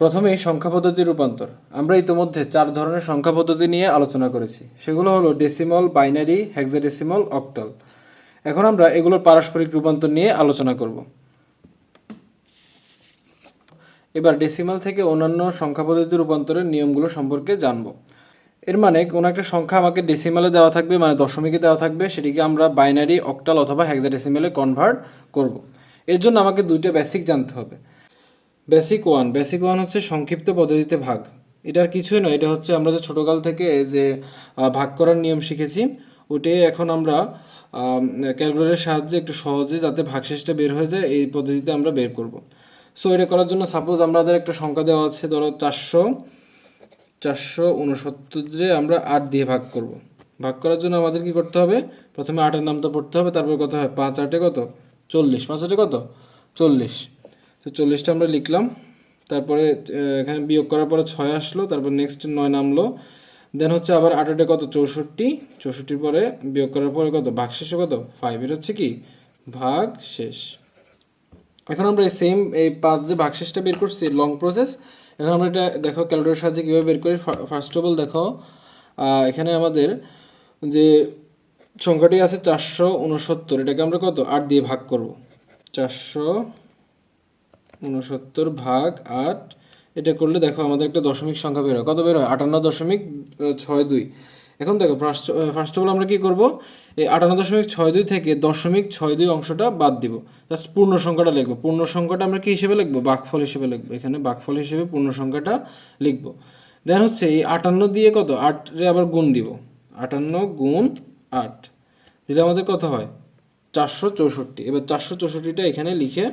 প্রথমেই সংখ্যা পদ্ধতি রূপান্তর। আমরা ইতোমধ্যে চার ধরনের সংখ্যা পদ্ধতি নিয়ে আলোচনা করেছি। সেগুলো হলো ডেসিমল বাইনারি হেক্সাডেসিমল অক্টাল এখন আমরা এগুলোর পারস্পরিক রূপান্তর নিয়ে আলোচনা করব। এবার ডেসিমাল থেকে অন্যান্য সংখ্যা পদ্ধতি রূপান্তরের নিয়মগুলো সম্পর্কে জানব। এর মানে কোনো একটা সংখ্যা আমাকে ডেসিমালে দেওয়া থাকবে মানে দশমিকে দেওয়া থাকবে, সেটিকে আমরা বাইনারি অক্টাল অথবা হেক্সাডেসিমালে কনভার্ট করব। এর জন্য আমাকে দুইটা বেসিক জানতে হবে। বেসিক ওয়ান বেসিক ওয়ান হচ্ছে সংক্ষিপ্ত পদ্ধতিতে ভাগ। এটার কিছুই নয়, এটা হচ্ছে আমরা যে ছোটোকাল থেকে যে ভাগ করার নিয়ম শিখেছি, ওটাই এখন আমরা ক্যালকুলেটরের সাহায্যে একটু সহজে যাতে ভাগশেষটা বের হয়ে যায়, এই পদ্ধতিতে আমরা বের করব। সো এটা করার জন্য সাপোজ আমাদের একটা সংখ্যা দেওয়া আছে, ধরো চারশো চারশো উনসত্তরে আমরা আট দিয়ে ভাগ করব। ভাগ করার জন্য আমাদের কি করতে হবে? প্রথমে আটের নামটা পড়তে হবে, তারপর কত হয়? পাঁচ আটে কত? চল্লিশ। পাঁচ আটে কত? চল্লিশ। তো চল্লিশটা আমরা লিখলাম। তারপরে এখানে বিয়োগ করার পরে ছয় আসলো, তারপর নেক্সট নয় নামলো। দেন হচ্ছে আবার আঠাটে কত? চৌষট্টি। চৌষট্টির পরে বিয়োগ করার পরে কত? ভাগ শেষে কত? ফাইভ এটা হচ্ছে কি? ভাগ শেষ এখন আমরা এই সেম এই পাঁচ যে ভাগশেষটা বের করছি লং প্রসেস এখন আমরা এটা দেখো ক্যালকুলেটরের সাহায্যে কীভাবে বের করি? ফার্স্ট অফ অল দেখো এখানে আমাদের যে সংখ্যাটি আছে চারশো উনসত্তর, এটাকে আমরা কত? আট দিয়ে ভাগ করব। চারশো উনসত্তর ভাগ আট। এটা করলে দেখো আমাদের একটা দশমিক সংখ্যা বের হয়। কত বের হয়? আটান্ন দশমিক ছয় দুই। এখন দেখো ফার্স্ট ফার্স্ট অফ অল আমরা কি করব? এই আটান্ন দশমিক ছয় দুই থেকে দশমিক ছয় দুই অংশটা বাদ দিব। জাস্ট পূর্ণ সংখ্যাটা লিখব। পূর্ণ সংখ্যাটা আমরা কি হিসেবে লিখব? বাকফল হিসেবে লিখব। এখানে বাকফল হিসেবে পূর্ণ সংখ্যাটা লিখব। দেন হচ্ছে এই আটান্ন দিয়ে কত? আটরে আবার গুণ দিব। আটান্ন গুণ আট। দিলে আমাদের কত হয়? চারশো চৌষট্টি। এবার চারশো চৌষট্টিটা এখানে লিখে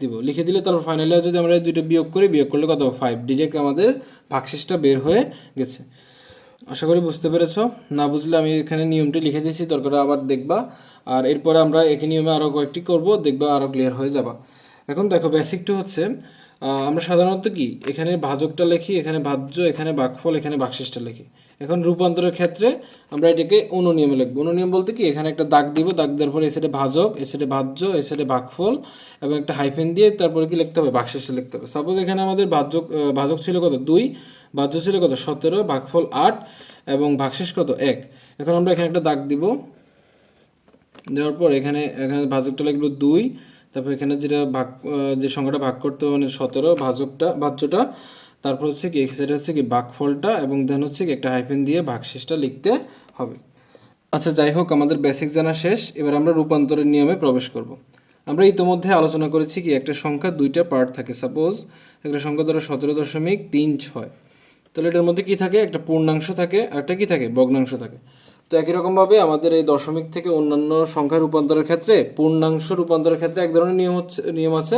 দিব। লিখে দিলে তারপর ফাইনালি যদি আমরা এই দুইটা বিয়োগ করি, বিয়োগ করলে কত? ফাইভ ডিরেক্ট আমাদের ভাগশেষটা বের হয়ে গেছে। আশা করি বুঝতে পেরেছ। না বুঝলে আমি এখানে নিয়মটি লিখে দিয়েছি, দরকার আবার দেখবা। আর এরপরে আমরা একই নিয়মে আরও কয়েকটি করব, দেখবা আরও ক্লিয়ার হয়ে যাবা। এখন দেখো বেসিকটা হচ্ছে আমরা সাধারণত কি? এখানে ভাজকটা লিখি, এখানে ভাজ্য, এখানে বাকফল, এখানে বাকশেষটা লিখি। এখন রূপান্তরের ক্ষেত্রে আমরা এটাকে অনুনিয়মে লিখব। অনুনিয়ম বলতে কি? এখানে একটা দাগ দিব, দাগ দেওয়ার পরে এ সাইডে ভাজক এ সাইডে ভাজ্য এ সাইডে ভাগফল এবং একটা হাইফেন দিয়ে তারপরে কি লিখতে হবে? বাকশেষে লিখতে হবে। সাপোজ এখানে আমাদের ভাজক ভাজক ছিল কত? দুই, ভাজ্য ছিল কত? সতেরো ভাগফল আট এবং ভাগশেষ কত? এক। এখন আমরা এখানে একটা দাগ দিব। দেওয়ার পর এখানে এখানে ভাজকটা লিখব দুই, তারপর এখানে যেটা ভাগ যে সংখ্যাটা ভাগ করতে হবে মানে সতেরো ভাজকটা ভাজ্যটা তারপর হচ্ছে কি সেটা হচ্ছে কি ভাগফলটা এবং দেন হচ্ছে কি একটা হাইফেন দিয়ে ভাগশেষটা লিখতে হবে। আচ্ছা যাই হোক, আমাদের বেসিক জানা শেষ। এবার আমরা রূপান্তরের নিয়মে প্রবেশ করব। আমরা ইতোমধ্যে আলোচনা করেছি কি, একটা সংখ্যা দুইটা পার্ট থাকে। সাপোজ একটা সংখ্যা ধরো সতেরো দশমিক তিন ছয়। তাহলে এটার মধ্যে কি থাকে? একটা পূর্ণাংশ থাকে একটা কি থাকে? ভগ্নাংশ থাকে। তো একই রকমভাবে আমাদের এই দশমিক থেকে অন্যান্য সংখ্যা রূপান্তরের ক্ষেত্রে পূর্ণাংশ রূপান্তরের ক্ষেত্রে এক ধরনের নিয়ম হচ্ছে, নিয়ম আছে।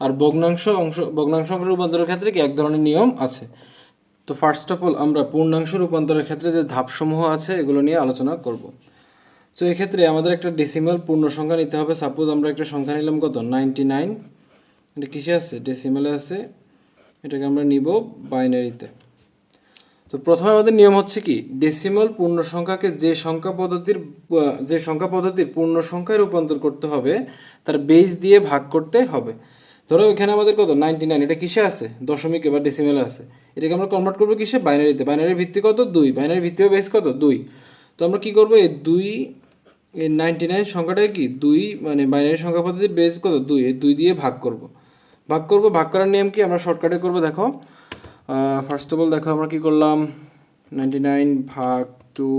আর ভগ্নাংশ অংশ ভগ্নাংশ অংশ রূপান্তরের ক্ষেত্রে কি এক ধরনের নিয়ম আছে? তো ফার্স্ট অফ অল আমরা পূর্ণাংশ রূপান্তরের ক্ষেত্রে যে ধাপসমূহ আছে, এগুলো নিয়ে আলোচনা করব। তো এক্ষেত্রে আমাদের একটা ডেসিমাল পূর্ণ সংখ্যা নিতে হবে। সাপোজ আমরা একটা সংখ্যা নিলাম কত? নাইনটি নাইন এটা কিসে আছে? ডেসিমালে আছে। এটাকে আমরা নিব বাইনারিতে তো প্রথমে আমাদের নিয়ম হচ্ছে কি? ডেসিমাল পূর্ণ সংখ্যাকে যে সংখ্যা পদ্ধতির, যে সংখ্যা পদ্ধতির পূর্ণ সংখ্যায় রূপান্তর করতে হবে, তার বেস দিয়ে ভাগ করতে হবে। ধরো এখানে আমাদের কত? নাইনটি নাইন এটা কিসে আছে? দশমিক এবার ডেসিমেলে আছে। এটাকে আমরা কনভার্ট করব কিসে? বাইনারিতে বাইনারির ভিত্তি কত? দুই। বাইনারির ভিত্তি বেস কত? দুই। তো আমরা কি করব? এই দুই, এই নাইনটি নাইন সংখ্যাটাকে কি? দুই মানে বাইনারি সংখ্যা পদ্ধতির বেস কত? দুই। এই দুই দিয়ে ভাগ করব। ভাগ করব। ভাগ করার নিয়ম কি? আমরা শর্টকাটে করব, দেখো। ফার্স্ট অফ অল দেখো আমরা কি করলাম? নাইনটি নাইন ভাগ two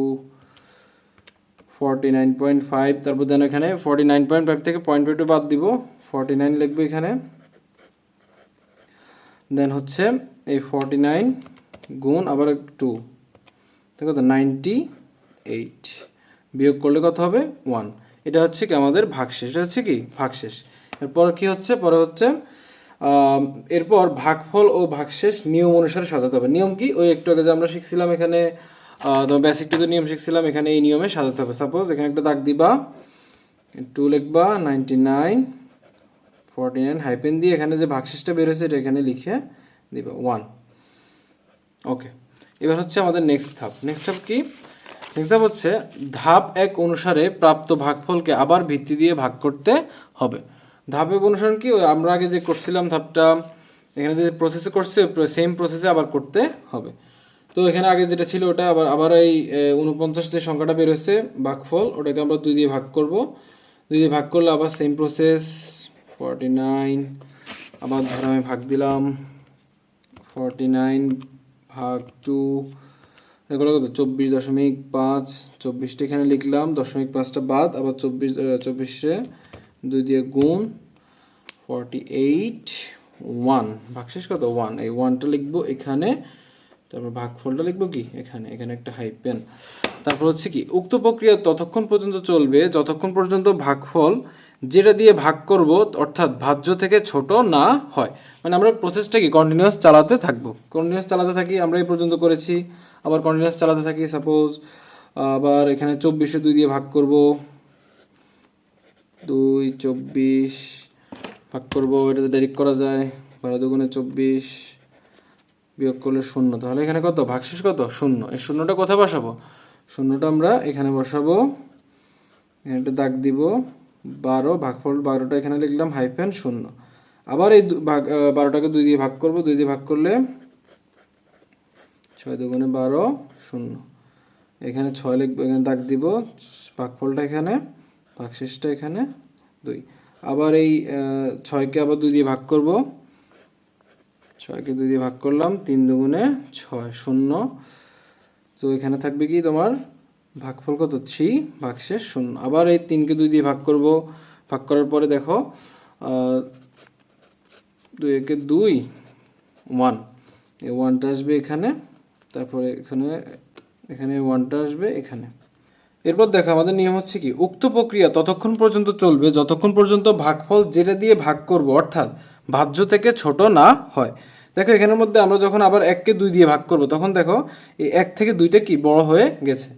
forty nine point five তারপর দেন এখানে ফর্টি নাইন পয়েন্ট ফাইভ থেকে পয়েন্ট টু বাদ দিব। ফর্টি নাইন লিখব এখানে। দেন হচ্ছে এই ফর্টি নাইন গুণ আবার টু দেখো তো নাইনটি এইট বিয়োগ করলে কত হবে? ওয়ান এটা হচ্ছে কি আমাদের ভাগশেষ। এটা হচ্ছে কি? ভাগশেষ। এরপর কি হচ্ছে? পরে হচ্ছে এরপর ভাগফল ও ভাগশেষ নিয়ম অনুসারে সাজাতে হবে। নিয়ম কি? ওই একটু আগে যে আমরা শিখছিলাম এখানে বেসিক টু নিয়ম শিখছিলাম, এখানে এই নিয়মে সাজাতে হবে। সাপোজ এখানে একটা দাগ দিবা টু লিখবা নাইনটি নাইন নাইন হাইপেন দিয়ে এখানে যে ভাগশেষটা বের হয়েছে, এটা এখানে লিখে দিবা। ওয়ান ওকে এবার হচ্ছে আমাদের নেক্সট ধাপ। নেক্সট ধাপ কি? নেক্সট ধাপ হচ্ছে ধাপ এক অনুসারে প্রাপ্ত ভাগফলকে আবার ভিত্তি দিয়ে ভাগ করতে হবে। ধাপ এক অনুসারণ কি? আমরা আগে যে করছিলাম ধাপটা, এখানে যে প্রসেসে করছে সেম প্রসেসে আবার করতে হবে। তো এখানে আগে যেটা ছিল, ওটা আবার আবার এই উনপঞ্চাশ যে সংখ্যাটা বেরোচ্ছে ভাগফল, ওটাকে আমরা দুই দিয়ে ভাগ করব। দুই দিয়ে ভাগ করলে আবার সেম প্রসেস ফর্টি নাইন আবার ধরো আমি ভাগ দিলাম ফর্টি নাইন ভাগ টু এগুলো কত? চব্বিশ দশমিক পাঁচ, চব্বিশটা এখানে লিখলাম, দশমিক পাঁচটা বাদ, আবার চব্বিশ চব্বিশে দুই দিয়ে গুণ ফর্টি এইট ওয়ান ভাগশেষ কত? ওয়ান এই ওয়ানটা লিখব এখানে, তারপর ভাগফলটা লিখব কি? এখানে এখানে একটা হাইপেন তারপর হচ্ছে কি, উক্ত প্রক্রিয়া ততক্ষণ পর্যন্ত চলবে, যতক্ষণ পর্যন্ত ভাগফল যেটা দিয়ে ভাগ করব, অর্থাৎ ভাজ্য থেকে ছোট না হয়। মানে আমরা প্রসেসটা কি? কন্টিনিউয়াস চালাতে থাকব। কন্টিনিউয়াস চালাতে থাকি, আমরা এই পর্যন্ত করেছি। আবার কন্টিনিউয়াস চালাতে থাকি সাপোজ আবার এখানে চব্বিশে দুই দিয়ে ভাগ করব। দুই, চব্বিশ, ভাগ করব, এটাতে ডাইরেক্ট করা যায়। বারো দুগুণে চব্বিশ, বিয়োগ করলে শূন্য। তাহলে এখানে কত? ভাগশেষ কত? শূন্য। এই শূন্যটা কোথায় বসাবো? শূন্যটা আমরা এখানে বসাবো। একটা দাগ দিব। বারো, ভাগফল বারোটা এখানে লিখলাম হাইফেন শূন্য। আবার এই ভাগ বারোটাকে দুই দিয়ে ভাগ করব, দুই দিয়ে ভাগ করলে ছয় দুগুণে বারো, শূন্য। এখানে ছয় লিখব, এখানে দাগ দিব, ভাগফলটা এখানে, ভাগশেষটা এখানে দুই। আবার এই ছয়কে আবার দুই দিয়ে ভাগ করব। ছয়কে দুই দিয়ে ভাগ করলাম, তিন দুগুণে ছয়, শূন্য। তো এখানে থাকবে কি তোমার? ভাগফল কত? থ্রি ভাগশেষ শূন্য। আবার এই তিনকে দুই দিয়ে ভাগ করব। ভাগ করার পরে দেখো দুই একে দুই ওয়ান এই ওয়ানটা আসবে এখানে, তারপরে এখানে এখানে ওয়ানটা আসবে এখানে। এরপর দেখো, আমাদের নিয়ম হচ্ছে কি? উক্ত প্রক্রিয়া ততক্ষণ পর্যন্ত চলবে, যতক্ষণ পর্যন্ত ভাগফল যেটা দিয়ে ভাগ করব, অর্থাৎ ভাজ্য থেকে ছোট না হয়। দেখো, এখানের মধ্যে আমরা যখন আবার এককে দুই দিয়ে ভাগ করব, তখন দেখো, এই এক থেকে দুইটা কি? বড় হয়ে গেছে।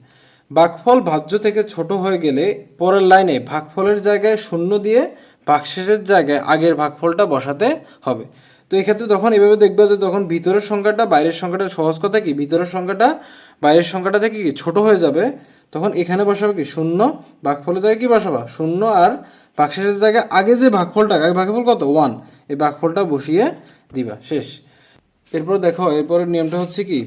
ভাগফল ভাজ্য থেকে ছোট হয়ে গেলে পরের লাইনে ভাগফলের জায়গায় শূন্য দিয়ে ভাগশেষের জায়গায় আগের ভাগফলটা বসাতে হবে। তো এক্ষেত্রে তখন এভাবে দেখবে যে তখন ভিতরের সংখ্যাটা বাইরের সংখ্যাটা সহজ কথা কি? ভিতরের সংখ্যাটা বাইরের সংখ্যাটা থেকে কি ছোট হয়ে যাবে? তখন এখানে বসাবে কি? শূন্য। ভাগফলের জায়গায় কি বসাবা? শূন্য। আর ভাগশেষের জায়গায় আগে যে ভাগফলটা, আগে ভাগফল কত? ওয়ান এই ভাগফলটা বসিয়ে দিবা। শেষ। এরপর দেখো, এরপরের নিয়মটা হচ্ছে কি?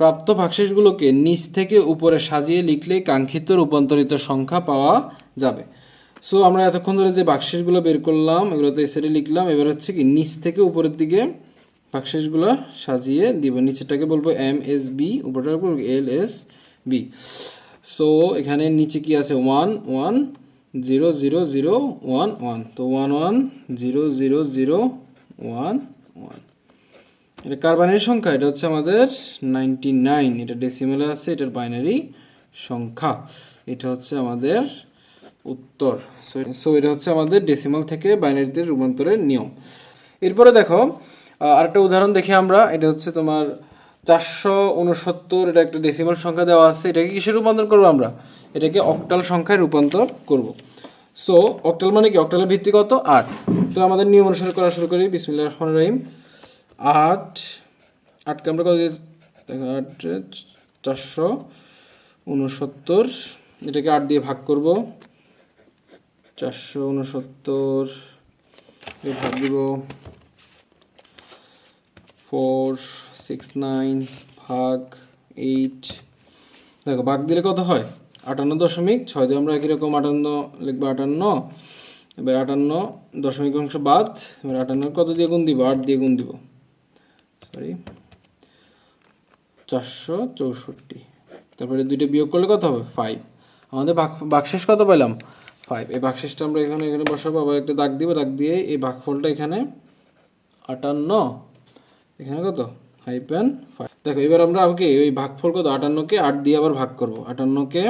প্রাপ্ত ভাগশেষগুলোকে নিচ থেকে উপরে সাজিয়ে লিখলেই কাঙ্ক্ষিত রূপান্তরিত সংখ্যা পাওয়া যাবে। সো আমরা এতক্ষণ ধরে যে বাক্সেসগুলো বের করলাম, এগুলো তো এসে লিখলাম, এবার হচ্ছে কি নিচ থেকে উপরের দিকে বাক্সেসগুলো সাজিয়ে দিব। নিচেরটাকে বলব এম এস বি উপরটা বলব এল এস বি সো এখানে নিচে কি আছে? One one zero zero zero one one তো one one zero zero zero one one এটা কার বাইনারি সংখ্যা? এটা হচ্ছে আমাদের নাইনটি নাইন এটা ডেসিমেলে আছে, এটার বাইনারি সংখ্যা। এটা হচ্ছে আমাদের উত্তর। সো এটা হচ্ছে আমাদের ডেসিমাল থেকে বাইনারিতে রূপান্তরের নিয়ম। এরপরে দেখো আরেকটা উদাহরণ দেখি আমরা। এটা হচ্ছে তোমার চারশো উনসত্তর, এটা একটা ডেসিমাল সংখ্যা দেওয়া আছে। এটাকে কিসে রূপান্তর করব আমরা? এটাকে অক্টাল সংখ্যায় রূপান্তর করব। সো অক্টাল মানে কি? অক্টালের ভিত্তি কত? আট। তো আমাদের নিয়ম অনুসারে করা শুরু করি। বিসমিল্লাহ রহমান রহিম। আট, আটকে আমরা কত আট, চারশো উনসত্তর। এটাকে আট দিয়ে ভাগ করব। চারশো উনসত্তর ভাগ দিব। ফোর, সিক্স, নাইন ভাগ এইট। দেখো, ভাগ দিলে কত হয়? আটান্ন দশমিক ছয় দিয়ে আমরা একই রকম আটান্ন লিখব? আটান্ন। এবার আটান্ন দশমিক অংশ বাদ, এবার আটান্ন কত দিয়ে গুণ দিব? আট দিয়ে গুণ দিব। সরি চারশো চৌষট্টি। তারপরে দুইটা বিয়োগ করলে কত হবে? ফাইভ আমাদের ভাগশেষ কত পেলাম? ফাইভ এই ভাগশেষটা আমরা এখানে এখানে বসাবো, আবার একটা দাগ দিব, দাগ দিয়ে এই ভাগফলটা এখানে আটান্ন। এখানে কত? ফাইভ হাইপেন ফাইভ দেখো, এবার আমরা ওকে ওই ভাগফল কত? আটান্নকে আট দিয়ে আবার ভাগ করব। আটান্নকে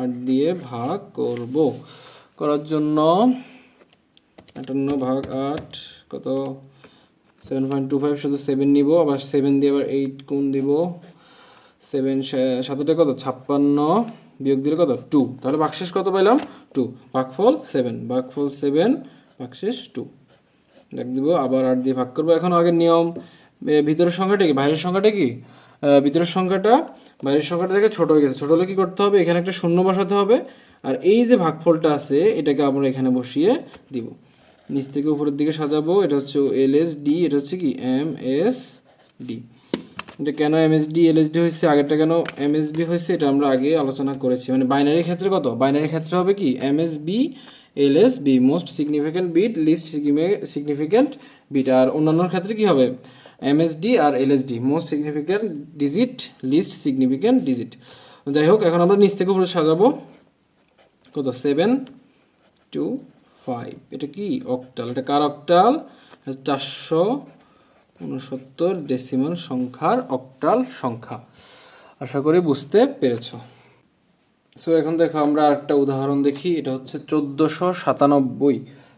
আট দিয়ে ভাগ করব। করার জন্য আটান্ন ভাগ আট কত? সেভেন পয়েন্ট টু ফাইভ শুধু সেভেন নিব, আবার সেভেন দিয়ে আবার এইট কোন দিব। সেভেন সাতটা কত? ছাপ্পান্ন। বিয়োগ দিলে কত? টু তাহলে ভাগশেষ কত পেলাম টু ভাগফল সেভেন ভাগফল সেভেন ভাগশেষ টু দেখ দিব, আবার আট দিয়ে ভাগ করব। এখন আগের নিয়ম ভিতরের সংখ্যাটা কি? বাইরের সংখ্যাটা কি? ভিতরের সংখ্যাটা, বাইরের সংখ্যাটা থেকে ছোট হয়ে গেছে। ছোট হলে কি করতে হবে? এখানে একটা শূন্য বসাতে হবে। আর এই যে ভাগফলটা আছে, এটাকে আমরা এখানে বসিয়ে দিব। নিচ থেকে উপরের দিকে সাজাবো, এটা হচ্ছে এল এস ডি, এটা হচ্ছে কি, এম এস ডি। এটা কেন M S D, L S D হয়েছে, আগেরটা কেন এম এস বি হয়েছে, এটা আমরা আগে আলোচনা করেছি। মানে বাইনারির ক্ষেত্রে কত? বাইনারির ক্ষেত্রে হবে কি, M S B, L S B, most significant bit, least significant bit. আর অন্যান্যর ক্ষেত্রে কি হবে? এম এস ডি আর L S D, most significant digit, least significant digit. যাই হোক, এখন আমরা নিচ থেকে উপরে সাজাবো। কত? সেভেন, টু ফাইভ এটা কি? অক্টাল এটা কার অক্টাল চারশো উনসত্তর ডেসিমাল সংখ্যার অক্টাল সংখ্যা। আশা করি বুঝতে পেরেছ। সো এখন দেখো আমরা আরেকটা উদাহরণ দেখি। এটা হচ্ছে চোদ্দোশো সাতানব্বই।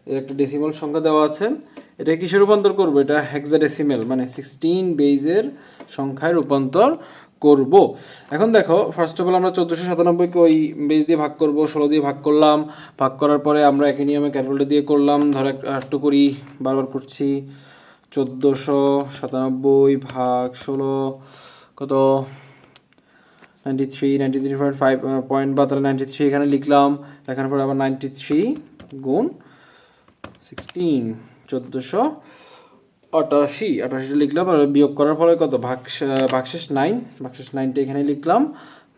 এর একটা ডেসিমাল সংখ্যা দেওয়া আছে। এটা কিসে রূপান্তর করব? এটা হেক্সাডেসিমেল মানে সিক্সটিন বেজের সংখ্যায় রূপান্তর করব। এখন দেখো ফার্স্ট অফ অল আমরা চোদ্দোশো সাতানব্বইকে ওই বেজ দিয়ে ভাগ করব, ষোলো দিয়ে ভাগ করলাম। ভাগ করার পরে আমরা একই নিয়মে ক্যালকুলেটর দিয়ে করলাম। ধরো এক- একটু করি, বারবার করছি। চোদ্দোশো সাতানব্বই ভাগ ষোলো, কত? Ninety three ninety three point five point বা তাহলে নাইনটি থ্রি এখানে লিখলাম। এখানে পরে আবার নাইনটি থ্রি গুণ সিক্সটিন চোদ্দোশো অটাশি অটাশিটা লিখলাম, আর বিয়োগ করার ফলে কত? ভাগ ভাগশেষ নাইন, ভাগশেষ নাইনটা এখানে লিখলাম,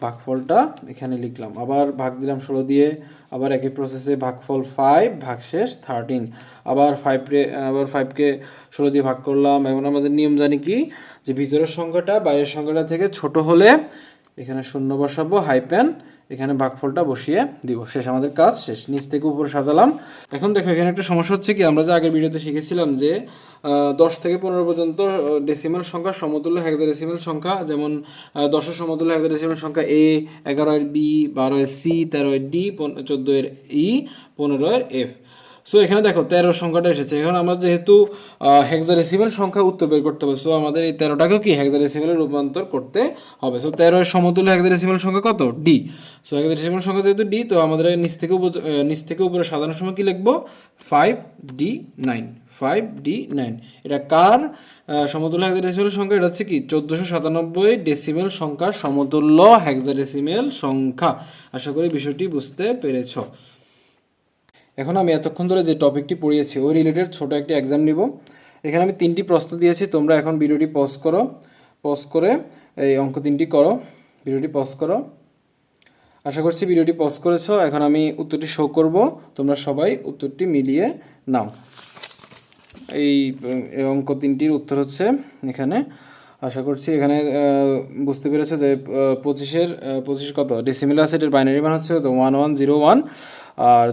ভাগফলটা এখানে লিখলাম। আবার ভাগ দিলাম ষোলো দিয়ে, আবার একই প্রসেসে ভাগফল ফাইভ ভাগশেষ থার্টিন আবার ফাইভ আবার ফাইভকে ষোলো দিয়ে ভাগ করলাম। এখন আমাদের নিয়ম জানি কি? যে ভিতরের সংখ্যাটা বাইরের সংখ্যাটা থেকে ছোট হলে এখানে শূন্য বসাবো হাইপেন এখানে বাঘফলটা বসিয়ে দিব। শেষ আমাদের কাজ, শেষ। নিচ থেকে উপরে সাজালাম। এখন দেখো, এখানে একটা সমস্যা হচ্ছে কি, আমরা যে আগের ভিডিওতে শিখেছিলাম যে দশ থেকে পনেরো পর্যন্ত ডেসিমাল সংখ্যা, সমতুল্য হেক্সাডেসিমাল সংখ্যা, যেমন দশের সমতুল্য হেক্সাডেসিমাল সংখ্যা এ এগারো এর বি বারো এর সি তেরো এর ডি চোদ্দ এর ই পনেরো এর এফ সো এখানে দেখো তেরোর সংখ্যাটা এসেছে। এখন আমরা যেহেতু হেক্সাডেসিমাল সংখ্যা উত্তর বের করতে হবে সো আমাদের এই তেরোটাকেও কি হেক্সাডেসিমালে রূপান্তর করতে হবে? সো তেরোর সমতুল্য হেক্সাডেসিমাল সংখ্যা কত? ডি সো হেক্সাডেসিমাল সংখ্যা যেহেতু ডি তো আমাদের নিচ থেকে নিচ থেকে উপরে সাধারণ সময় কি লিখব? Five D nine five D nine এটা কার সমতুল্য হেক্সাডেসিমাল সংখ্যা? এটা হচ্ছে কি, চোদ্দোশো সাতানব্বই ডেসিমেল সংখ্যা সমতুল্য হেক্সাডেসিমেল সংখ্যা। আশা করি বিষয়টি বুঝতে পেরেছ। এখন আমি এতক্ষণ ধরে যে টপিকটি পড়িয়েছি, ওই রিলেটেড ছোট একটি এক্সাম নিব। এখানে আমি তিনটি প্রশ্ন দিয়েছি, তোমরা এখন ভিডিওটি পজ করো। পজ করে এই অঙ্ক তিনটি করো। ভিডিওটি পজ করো। আশা করছি ভিডিওটি পজ করেছ। এখন আমি উত্তরটি শো করব। তোমরা সবাই উত্তরটি মিলিয়ে নাও। এই অঙ্ক তিনটির উত্তর হচ্ছে এখানে। আশা করছি এখানে বুঝতে পেরেছে যে পঁচিশের পঁচিশ কত? ডেসিমেল আছে, এটার বাইনারি মান হচ্ছে ওয়ান ওয়ান জিরো ওয়ান আর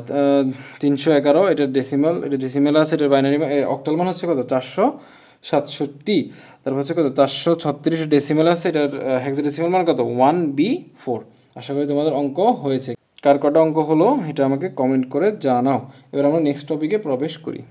তিনশো এগারো, এটা ডেসিমাল এটা ডেসিমেল আছে, এটার বাইনারি অক্টাল মান হচ্ছে কত? চারশো সাতষট্টি। তারপর হচ্ছে কত? চারশো ছত্রিশ ডেসিমেল আছে, এটার হেক্সা ডেসিমেল মান কত? ওয়ান বি ফোর আশা করি তোমাদের অঙ্ক হয়েছে। কার কটা অঙ্ক হলো? এটা আমাকে কমেন্ট করে জানাও। এবার আমরা নেক্সট টপিকে প্রবেশ করি।